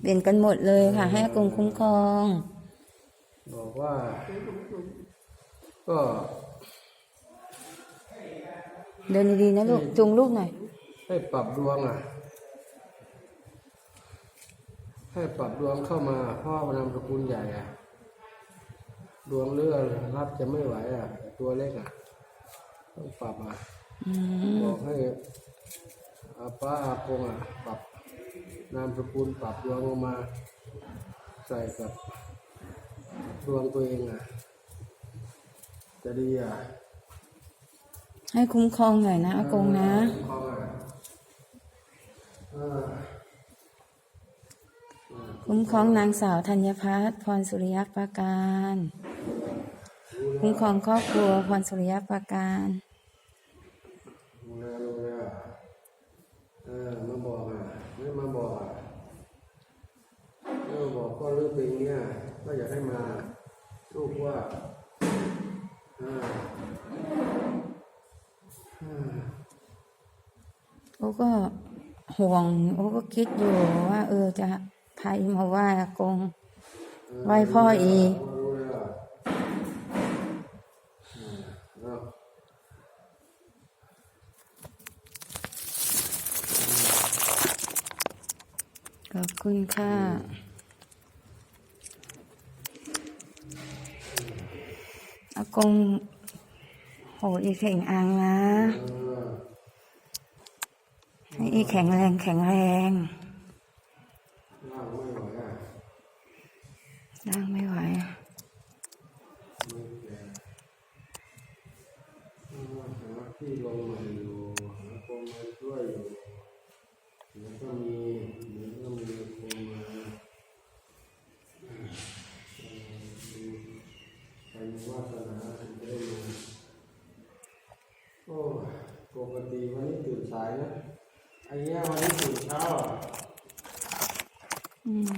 เปลี่ยนกันหมดเลยค่ะ ให้อากงคุ้มครอง บอกว่า ก็เดินดีๆนะลูกจูงลูกหน่อย ให้ปรับดวงอะ ให้ปรับดวงเข้ามาเพราะว่านามสกุลใหญ่อะ ดวงเลือดรับจะไม่ไหวอะ ตัวเล็กอะ ต้องปรับอะ อืมบอกให้อาป้าอากงอะ ปรับ นามสกุลปรับดวงลงมา ใส่กับดวงตัวเองอะ จะดีอะให้คุ้มครองหน่อยนะอากงนะคลองอะเออคุ้มครองนางสาวธัญพัฒน์พรสุริยประการ คุ้มครองครอบครัวพรสุริยประการรู้แล้วรู้แล้วเออมาบอกอะไม่มาบอกอะ ไม่มาบอกก็เรื่องเป็นเนี้ยก็อยากให้มาลูกว่าเออเออโอ้ก็ห่วงโอ้ก็คิดอยู่ว่า เออจะพาอีมาไหว้อากงไหว้พ่ออีกรู้แล้วเออเนาะขอบคุณค่ะ กงโหอีแข็งอังนะเออให้อีแข็งแรงแข็งแรงร่างไม่ไหว วาสนาถึงได้มาโอ้ปกติวันนี้ตื่นสายนะไอ้เนี้ยวันนี้ตื่นเช้าอะ อืม